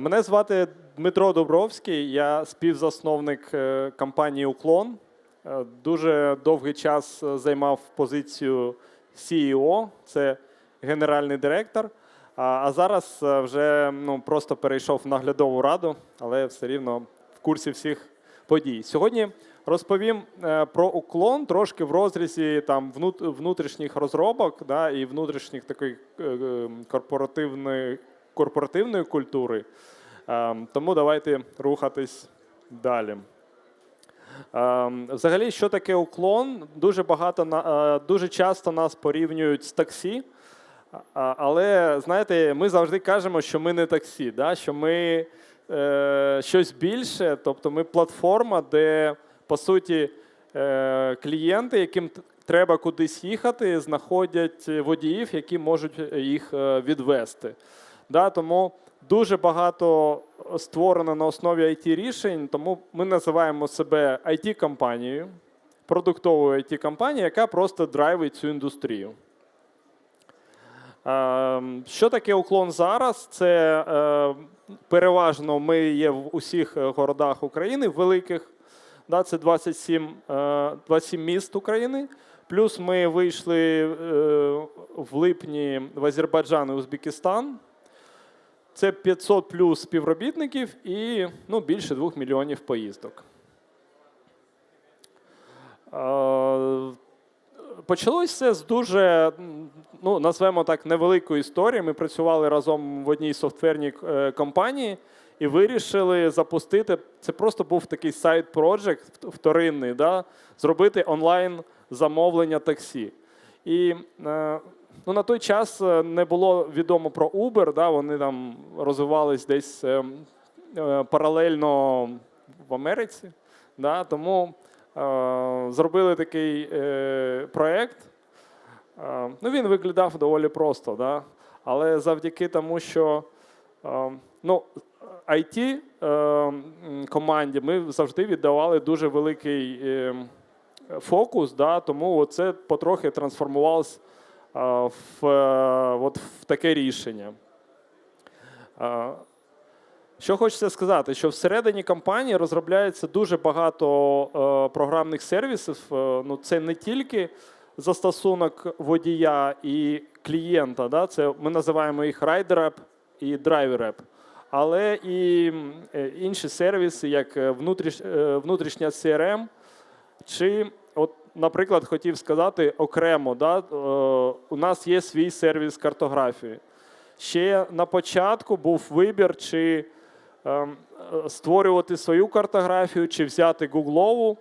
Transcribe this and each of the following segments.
Мене звати Дмитро Добровський, я співзасновник е, компанії Уклон. Е, Дуже довгий час е, займав позицію CEO, це генеральний директор. А, зараз вже ну, просто перейшов в наглядову раду, але все рівно в курсі всіх подій. Сьогодні розповім про уклон трошки в розрізі там внутрішніх розробок да, і внутрішніх е, е, корпоративної, культури. Е, Тому давайте рухатись далі. Ем, Взагалі, що таке уклон? Дуже багато е, дуже часто нас порівнюють з таксі. Але знаєте, ми завжди кажемо, що ми не таксі, да? що ми е, щось більше, тобто ми платформа, де по суті е, клієнти, яким треба кудись їхати, знаходять водіїв, які можуть їх е, відвести. Да? Тому дуже багато створено на основі it рішень, тому ми називаємо себе it компанією продуктовою it компанією яка просто драйвить цю індустрію. Ем, Що таке уклон зараз? Це е, переважно ми є в усіх е, городах України великих. Це 27, е, 27 міст України. Плюс ми вийшли е, в липні в Азербайджан і Узбекистан. Це 500 плюс співробітників і ну, більше 2 мільйонів поїздок. Почалося це з дуже, ну, назвемо так, невеликої історії. Ми працювали разом в одній софтверній е, компанії і вирішили запустити. Це просто був такий сайт проджект вторинний, да, зробити онлайн замовлення таксі. І е, ну, на той час е, не було відомо про Uber, да, вони там розвивались десь е, е, паралельно в Америці. Да, тому е, зробили такий е, проєкт. Е, ну, він виглядав доволі просто, да? але завдяки тому, що е, ну, IT е, команді ми завжди віддавали дуже великий е, фокус, да? тому це потрохи трансформувалось е, в, е, от в таке рішення. Що хочеться сказати, що всередині компанії розробляється дуже багато е, програмних сервісів. Е, ну, це не тільки застосунок водія і клієнта, да? це ми називаємо їх App і App, але і інші сервіси, як внутріш, внутрішня CRM, чи, наприклад, хотів сказати окремо, да? е, у нас є свій сервіс картографії. Ще на початку був вибір, чи ем, створювати свою картографію, чи взяти гуглову.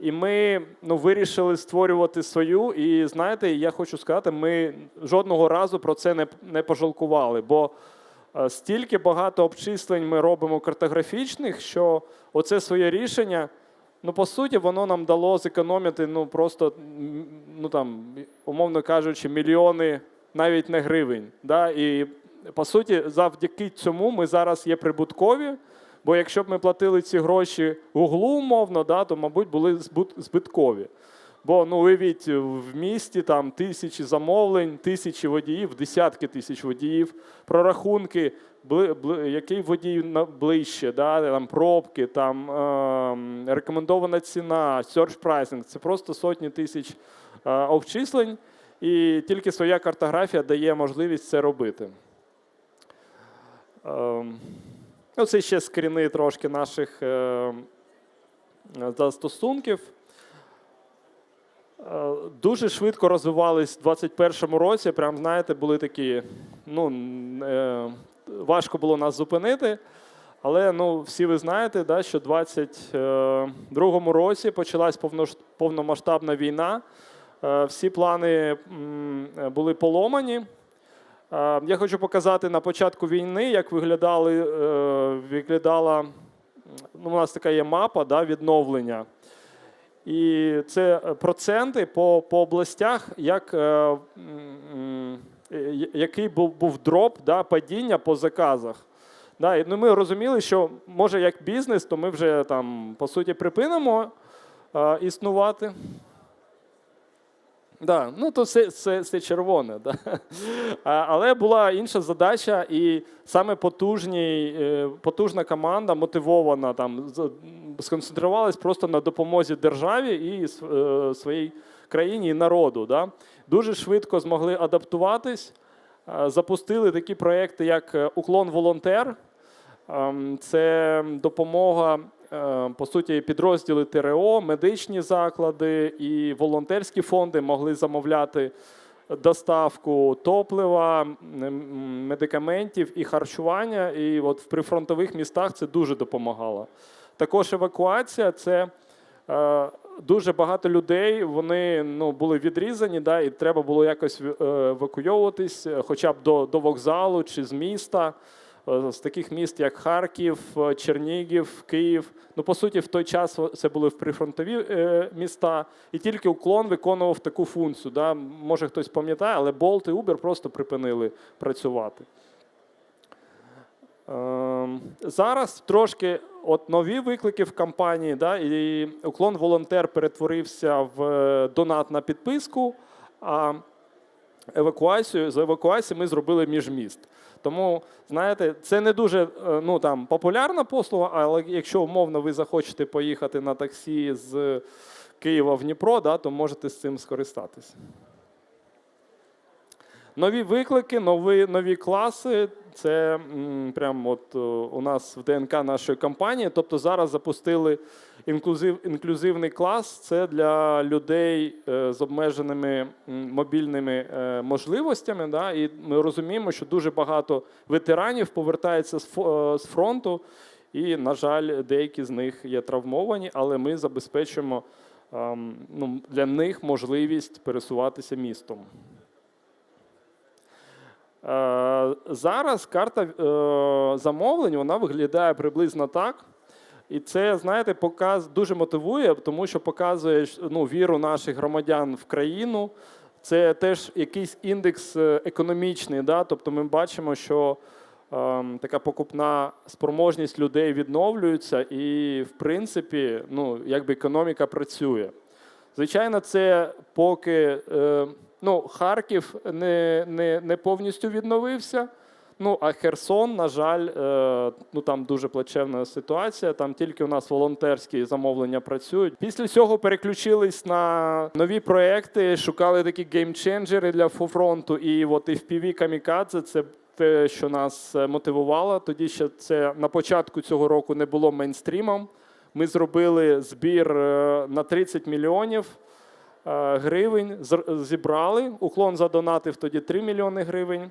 І ми ну, вирішили створювати свою. І знаєте, я хочу сказати, ми жодного разу про це не, не пожалкували. Бо е, стільки багато обчислень ми робимо картографічних, що оце своє рішення, ну по суті, воно нам дало зекономити ну просто ну там, умовно кажучи, мільйони навіть не гривень. Да? І по суті, завдяки цьому ми зараз є прибуткові. Бо якщо б ми платили ці гроші Гуглу умовно, да, то, мабуть, були збиткові. Бо ну, уявіть, в місті там тисячі замовлень, тисячі водіїв, десятки тисяч водіїв, прорахунки, який водій ближче, да, там, пробки, там, ем, рекомендована ціна, search pricing. Це просто сотні тисяч е, обчислень, і тільки своя картографія дає можливість це робити. Ну, це ще скріни трошки наших е, застосунків. Е, Дуже швидко розвивались в 2021 році. Прям, знаєте, були такі. Ну, е, важко було нас зупинити. Але ну, всі ви знаєте, да, що в 2022 році почалась повномасштабна війна. Е, Всі плани були поломані. Е, Я хочу показати на початку війни, як виглядали, е, виглядала ну, у нас така є мапа да, відновлення. І це е, проценти по, по областях, як, е, е, який був, був дроп, да, падіння по заказах. Да, і, ну, ми розуміли, що може як бізнес, то ми вже там по суті припинимо е, існувати. Да, ну то все, все, все червоне. Да. А, але була інша задача, і саме потужні, е, потужна команда, мотивована, там, сконцентрувалась просто на допомозі державі і е, своїй країні і народу. Да. Дуже швидко змогли адаптуватись, е, запустили такі проекти, як е, Уклон Волонтер. Ем, Це допомога, е, по суті, підрозділи ТРО, медичні заклади і волонтерські фонди могли замовляти доставку топлива, медикаментів і харчування. І от в прифронтових містах це дуже допомагало. Також евакуація це. Дуже багато людей вони ну, були відрізані, да, і треба було якось е, евакуйовуватись, е, хоча б до, до вокзалу чи з міста е, з таких міст, як Харків, Чернігів, Київ. Ну, по суті, в той час це були прифронтові е, міста, і тільки уклон виконував таку функцію. Да. Може хтось пам'ятає, але Bolt і Uber просто припинили працювати. Ем, Зараз трошки от нові виклики в компанії, да, і уклон волонтер перетворився в е, донат на підписку. А евакуацію з евакуації ми зробили міжміст. Тому, знаєте, це не дуже е, ну, там, популярна послуга, але якщо умовно ви захочете поїхати на таксі з Києва в Дніпро, да, то можете з цим скористатися. Нові виклики, нові, нові класи. Це м, прям от е, у нас в ДНК нашої компанії. Тобто зараз запустили інклюзив, інклюзивний клас. Це для людей е, з обмеженими мобільними е, можливостями. Да? І ми розуміємо, що дуже багато ветеранів повертаються з, фронту, і, на жаль, деякі з них є травмовані, але ми забезпечуємо ем, ну, для них можливість пересуватися містом. Е, Зараз карта е, замовлень вона виглядає приблизно так. І це, знаєте, показ дуже мотивує, тому що показує ну, віру наших громадян в країну. Це теж якийсь індекс е, економічний. Да? Тобто ми бачимо, що ем, така покупна спроможність людей відновлюється, і, в принципі, ну, якби економіка працює. Звичайно, це поки е, ну, Харків не, не, не повністю відновився. Ну, а Херсон, на жаль, е, ну там дуже плачевна ситуація. Там тільки у нас волонтерські замовлення працюють. Після цього переключились на нові проекти, шукали такі геймченджери для фронту. І от FPV Камікадзе це те, що нас е, мотивувало. Тоді ще це на початку цього року не було мейнстрімом. Ми зробили збір е, на 30 мільйонів гривень. Зібрали. Уклон задонатив тоді 3 мільйони гривень.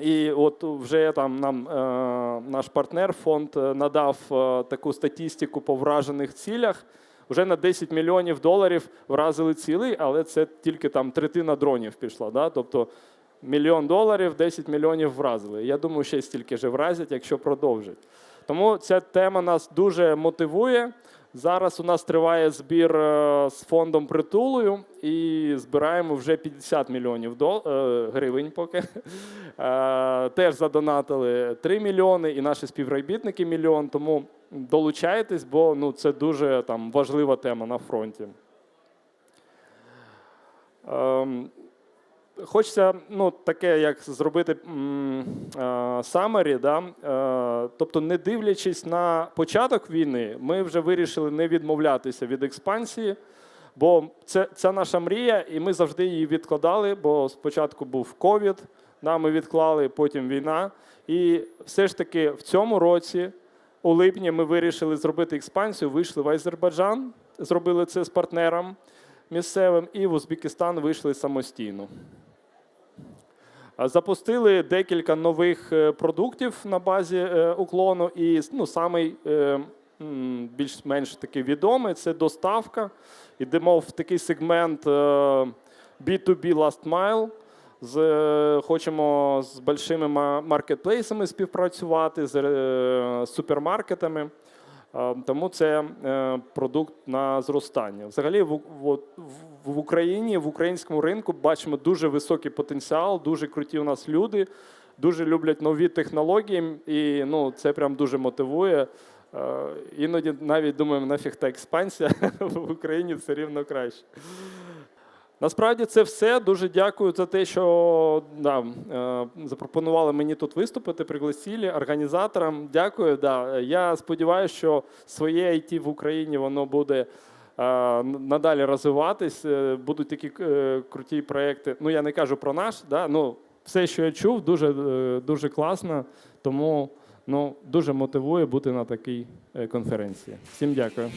І от вже там нам е, наш партнер фонд е, надав е, таку статистику по вражених цілях. Вже на 10 мільйонів доларів вразили цілий, але це тільки там третина дронів пішла. Да? Тобто мільйон доларів, 10 мільйонів вразили. Я думаю, ще стільки ж вразять, якщо продовжать. Тому ця тема нас дуже мотивує. Зараз у нас триває збір е, з фондом притулою і збираємо вже 50 мільйонів дол- е, гривень поки. Е, Теж задонатили 3 мільйони, і наші співробітники мільйон. Тому долучайтесь, бо ну, це дуже там, важлива тема на фронті. Хочеться ну, таке, як зробити самері, да? е, тобто, не дивлячись на початок війни, ми вже вирішили не відмовлятися від експансії, бо це, це наша мрія, і ми завжди її відкладали, бо спочатку був ковід, да, ми відклали, потім війна. І все ж таки в цьому році, у липні, ми вирішили зробити експансію, вийшли в Азербайджан, зробили це з партнером місцевим, і в Узбекистан вийшли самостійно. А Запустили декілька нових е, продуктів на базі е, уклону. І ну, самий е, більш-менш такий відомий це доставка. Йдемо в такий сегмент е, B2B Last Mile. З, е, хочемо з большими маркетплейсами співпрацювати, з е, супермаркетами. Е, Тому це е, продукт на зростання. Взагалі, в, Україні, в українському ринку бачимо дуже високий потенціал, дуже круті у нас люди, дуже люблять нові технології, і ну, це прям дуже мотивує. Е, Іноді навіть думаємо, нафіг та експансія в Україні все рівно краще. Насправді це все. Дуже дякую за те, що да, е, запропонували мені тут виступити, пригласили організаторам. Дякую. Да. Я сподіваюся, що своє IT в Україні воно буде е, надалі розвиватись. Е, Будуть такі круті проекти. Ну я не кажу про наш, да, ну все, що я чув, дуже, дуже класно. Тому ну, дуже мотивує бути на такій конференції. Всім дякую.